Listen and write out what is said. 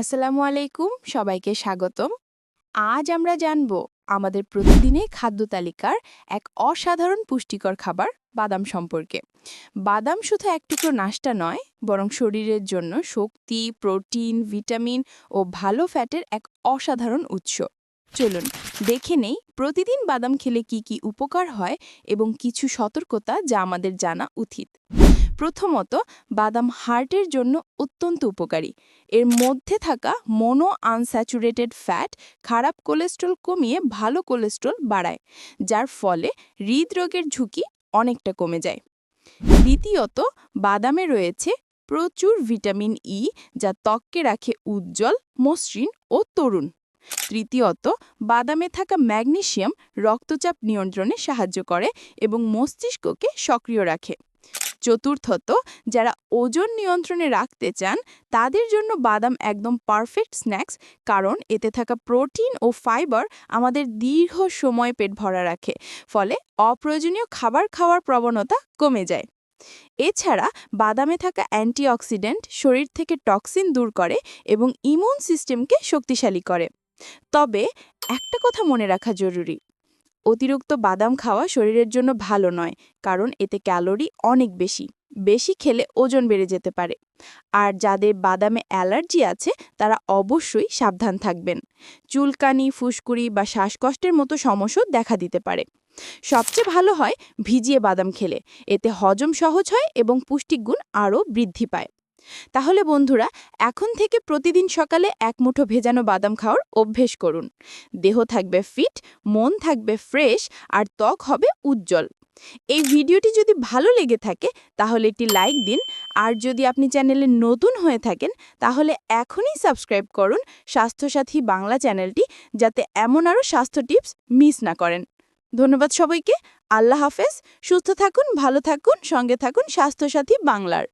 আসসালামু আলাইকুম, সবাইকে স্বাগতম। আজ আমরা জানব আমাদের প্রতিদিনের খাদ্য তালিকার এক অসাধারণ পুষ্টিকর খাবার বাদাম সম্পর্কে। বাদাম শুধু এক টুকরো নাস্তা নয়, বরং শরীরের জন্য শক্তি, প্রোটিন, ভিটামিন ও ভালো ফ্যাটের এক অসাধারণ উৎস। চলুন, দেখে নেই প্রতিদিন বাদাম খেলে কি কি উপকার হয় এবং কিছু সতর্কতা যা আমাদের জানা উচিত। প্রথমত বাদাম হার্টের জন্য অত্যন্ত উপকারী। এর মধ্যে থাকা মনো আনস্যাচুরেটেড ফ্যাট খারাপ কোলেস্ট্রল কমিয়ে ভালো কোলেস্ট্রল বাড়ায়, যার ফলে হৃদরোগের ঝুঁকি অনেকটা কমে যায়। দ্বিতীয়ত, বাদামে রয়েছে প্রচুর ভিটামিন ই যা ত্বককে রাখে উজ্জ্বল, মসৃণ ও তরুণ। তৃতীয়ত, বাদামে থাকা ম্যাগনেশিয়াম রক্তচাপ নিয়ন্ত্রণে সাহায্য করে এবং মস্তিষ্ককে সক্রিয় রাখে। চতুর্থত, যারা ওজন নিয়ন্ত্রণে রাখতে চান, তাদের জন্য বাদাম একদম পারফেক্ট স্ন্যাক্স কারণ এতে থাকা প্রোটিন ও ফাইবার আমাদের দীর্ঘ সময় পেট ভরা রাখে, ফলে অপ্রয়োজনীয় খাবার খাওয়ার প্রবণতা কমে যায়। এছাড়া বাদামে থাকা অ্যান্টিঅক্সিডেন্ট শরীর থেকে টক্সিন দূর করে এবং ইমিউন সিস্টেমকে শক্তিশালী করে। তবে একটা কথা মনে রাখা জরুরি অতিরিক্ত বাদাম খাওয়া শরীরের জন্য ভালো নয়, কারণ এতে ক্যালোরি অনেক বেশি। বেশি খেলে ওজন বেড়ে যেতে পারে। আর যাদের বাদামে অ্যালার্জি আছে, তারা অবশ্যই সাবধান থাকবেন। চুলকানি, ফুসকুড়ি বা শ্বাসকষ্টের মতো সমস্যা দেখা দিতে পারে। সবচেয়ে ভালো হয় ভিজিয়ে বাদাম খেলে। এতে হজম সহজ হয় এবং পুষ্টিগুণ আরও বৃদ্ধি পায়। তাহলে বন্ধুরা, এখন থেকে প্রতিদিন সকালে এক মুঠো ভেজানো বাদাম খাওয়ার অভ্যেস করুন। দেহ থাকবে ফিট, মন থাকবে ফ্রেশ, আর ত্বক হবে উজ্জ্বল। এই ভিডিওটি যদি ভালো লেগে থাকে, তাহলে একটি লাইক দিন, আর যদি আপনি চ্যানেলে নতুন হয়ে থাকেন, তাহলে এখনই সাবস্ক্রাইব করুন স্বাস্থ্যসাথী বাংলা চ্যানেলটি, যাতে এমন আরও স্বাস্থ্য টিপস মিস না করেন। ধন্যবাদ সবাইকে, আল্লাহ হাফেজ, সুস্থ থাকুন, ভালো থাকুন, সঙ্গে থাকুন স্বাস্থ্যসাথী বাংলার।